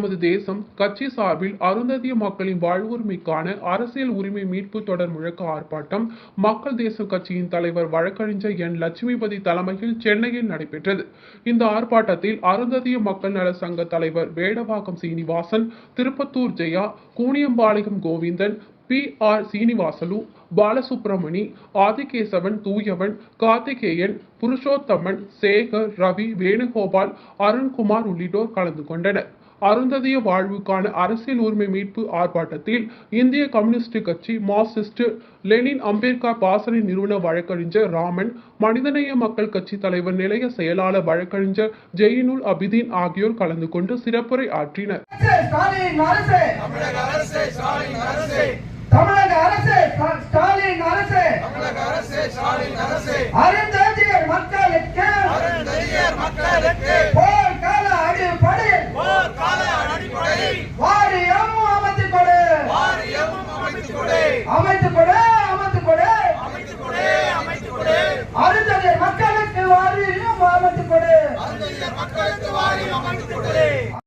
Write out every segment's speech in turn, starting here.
நமது தேசம் கட்சி சார்பில் அருந்ததிய மக்களின் வாழ்வுரிமைக்கான அரசியல் உரிமை மீட்பு தொடர் முழக்க ஆர்ப்பாட்டம் மக்கள் தேசம் கட்சியின் தலைவர் வழக்கறிஞர் என். லட்சுமிபதி தலைமையில் சென்னையில் நடைபெற்றது. இந்த ஆர்ப்பாட்டத்தில் அருந்ததிய மக்கள் நல சங்க தலைவர் வேடவாக்கம் சீனிவாசன் திருப்பத்தூர் ஜெயா கூனியம்பாளையம் கோவிந்தன் பி. ஆர். சீனிவாசலு பாலசுப்ரமணி ஆதிகேசவன் தூயவன் கார்த்திகேயன் புருஷோத்தமன் சேகர் ரவி வேணுகோபால் அருண்குமார் உள்ளிட்டோர் கலந்து கொண்டனர். அருந்ததிய வாழ்வுக்கான அரசியல் உரிமை மீட்பு ஆர்ப்பாட்டத்தில் இந்திய கம்யூனிஸ்ட் கட்சி மார்க்சிஸ்ட் லெனின் அம்பேத்கர் பாசறை நிறுவன வழக்கறிஞர் ராமன் மனிதநேய மக்கள் கட்சி தலைவர் நிலைய செயலாளர் வழக்கறிஞர் ஜெயினுல் அபிதீன் ஆகியோர் கலந்து கொண்டு சிறப்புரை ஆற்றினர். அரசே, ஸ்டாலின் அரசே தமிழக அரசே ஸ்டாலின் அரசே தமிழக அரசே ஸ்டாலின் அரசே தமிழக அரசே ஸ்டாலின் அரசே. அருந்ததியர் மக்களுக்கு. அருந்ததியர் மக்களுக்கு போர்க்கால அடிப்படையில் போர் கால அடிப்படையில் வாரியம் அமைத்துக் கொடு வாரியமும் அமைத்துக் கொடு அமைத்துக் கொடு அமைத்துக் கொடு அமைத்துக் கொடு அமைத்துக் கொடு அருந்ததியர் மக்களுக்கு வாரியம் அமைத்துக் கொடு அருந்ததியர் மக்களுக்கு வாரியம் அமைத்துக் கொடு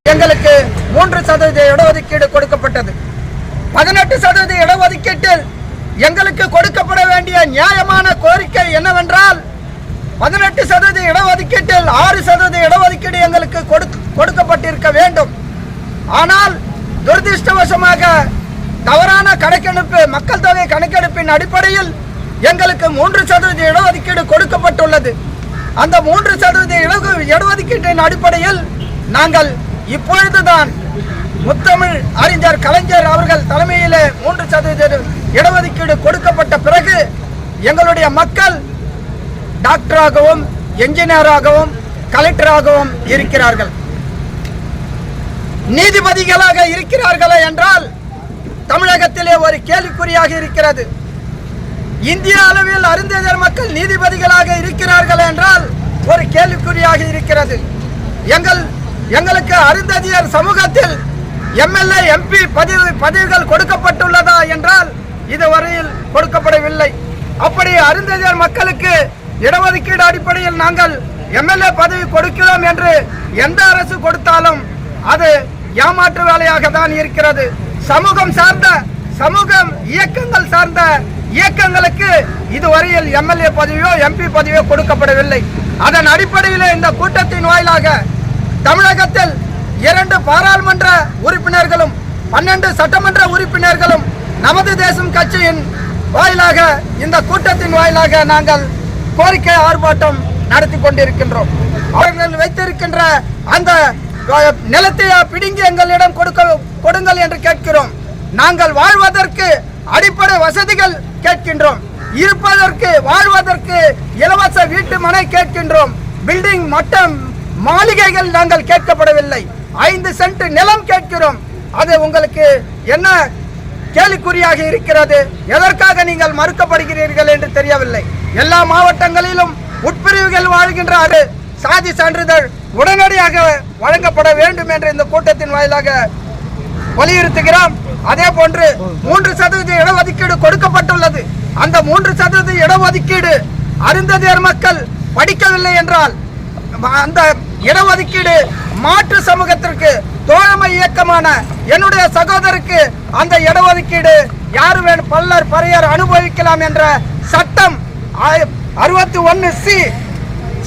எங்களுக்கு மூன்று சதவீத இடஒதுக்கீடு கொடுக்கப்பட்டது. பதினெட்டு சதவீத இடஒதுக்கீட்டில் எங்களுக்கு கொடுக்கப்பட வேண்டிய நியாயமான கோரிக்கை என்னவென்றால் பதினெட்டு சதவீத இடஒதுக்கீட்டில் ஆறு சதவீத இடஒதுக்கீடு எங்களுக்கு கொடுக்க- கொடுக்கப்பட்டிருக்க வேண்டும். ஆனால் துரதிருஷ்டவசமாக தவறான கணக்கெடுப்பு மக்கள் தொகை கணக்கெடுப்பின் அடிப்படையில் எங்களுக்கு மூன்று சதவீத இடஒதுக்கீடு கொடுக்கப்பட்டுள்ளது. அந்த மூன்று சதவீத இட- இடஒதுக்கீட்டின் அடிப்படையில் நாங்கள் இப்பொழுதுதான் முத்தமிழ் அறிஞர் கலைஞர் அவர்கள் தலைமையில் மூன்று சதவீத இடஒதுக்கீடு கொடுக்கப்பட்ட பிறகு எங்களுடைய மக்கள் டாக்டராகவும் என்ஜினியராகவும் கலெக்டராகவும் இருக்கிறார்கள். நீதிபதிகளாக இருக்கிறார்களா என்றால் கேள்விக்குறியாக இருக்கிறது. இந்திய அளவில் அருந்ததியர் மக்கள் நீதிபதிகளாக இருக்கிறார்கள் என்றால் ஒரு கேள்விக்குறியாக இருக்கிறது. எங்கள் எங்களுக்கு அருந்ததியர் சமூகத்தில் எம்எல்ஏ எம்பி பதிவு பதவிகள் கொடுக்கப்பட்டுள்ளதா என்றால் இதுவரையில் கொடுக்கப்படவில்லை. அப்படி அருந்ததியர் மக்களுக்கு இடஒதுக்கீடு அடிப்படையில் நாங்கள் எம்எல்ஏ பதவி கொடுக்கிறோம் என்று எந்த அரசு கொடுத்தாலும் அது ஏமாற்று வேலையாக தான் இருக்கிறது. சமூகம் சார்ந்த சமூகம் இயக்கங்கள் சார்ந்த இயக்கங்களுக்கு இதுவரையில் எம்எல்ஏ பதவியோ எம்பி பதவியோ கொடுக்கப்படவில்லை. அதன் அடிப்படையில் இந்த கூட்டத்தின் வாயிலாக தமிழகத்தில் இரண்டு பாராளுமன்ற உறுப்பினர்களும் பன்னெண்டு சட்டமன்ற உறுப்பினர்களும் நமது தேசம் கட்சியின் வாயிலாக இந்த கூட்டத்தின் வாயிலாக நாங்கள் கோரிக்கை ஆர்ப்பாட்டம் நடத்தி கொண்டிருக்கின்றோம். அவர்கள் வைத்திருக்கின்ற அந்த அஹ், நிலத்தை பிடுங்கி எங்களிடம் கொடுக்க கொடுங்கள் என்று கேட்கிறோம். நாங்கள் வாழ்வதற்கு அடிப்படை வசதிகள் கேட்கின்றோம். இருப்பதற்கு வாழ்வதற்கு இலவச வீட்டு மனை கேட்கின்றோம். பில்டிங் மட்டம் மாளிகைகள் நாங்கள் கேட்கப்படவில்லை. ஐந்து சென்ட் நிலம் கேட்கிறோம். அது உங்களுக்கு என்ன கேலிக்குறியாக இருக்கிறது? எதற்காக நீங்கள் மறுக்கப்படுகிறீர்கள் என்று தெரியவில்லை. எல்லா மாவட்டங்களிலும் உட்பிரிவுகள் வாழ்கின்ற அது சாதி சான்றிதழ் உடனடியாக வழங்கப்பட வேண்டும் என்று இந்த கூட்டத்தின் வாயிலாக வலியுறுத்துகிறோம். அதே போன்று மூன்று சதவீத இடஒதுக்கீடு கொடுக்கப்பட்டுள்ளது. அந்த மூன்று சதவீத இடஒதுக்கீடு அருந்ததியர் மக்கள் படிக்கவில்லை என்றால் அந்த இடஒதுக்கீடு மாற்று சமூகத்திற்கு தோழமை இயக்கமான என்னுடைய சகோதரருக்கு அந்த இடஒதுக்கீடு யாரு வேணும் பல்லர் பறையர் அனுபவிக்கலாம் என்ற சட்டம் அறுபத்தி ஒன்று சி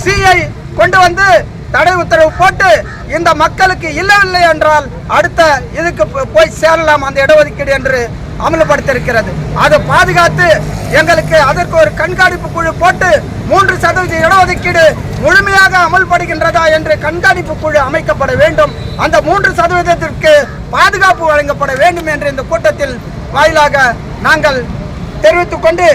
சிஐ கொண்டு வந்து தடை உத்தரவு போட்டு இந்த மக்களுக்கு இல்லவில்லை என்றால் அடுத்த இதுக்கு போய் சேரலாம் அந்த இடஒதுக்கீடு என்று அமல்படுத்தியிருக்கிறது. அதை பாதுகாத்து எங்களுக்கு அதற்கு ஒரு கண்காணிப்பு குழு போட்டு மூன்று சதவீத இடஒதுக்கீடு முழுமையாக அமல்படுகின்றதா என்று கண்காணிப்பு குழு அமைக்கப்பட வேண்டும். அந்த மூன்று சதவீதத்திற்கு பாதுகாப்பு வழங்கப்பட வேண்டும் என்று இந்த கூட்டத்தில் வாயிலாக நாங்கள் தெரிவித்துக் கொண்டு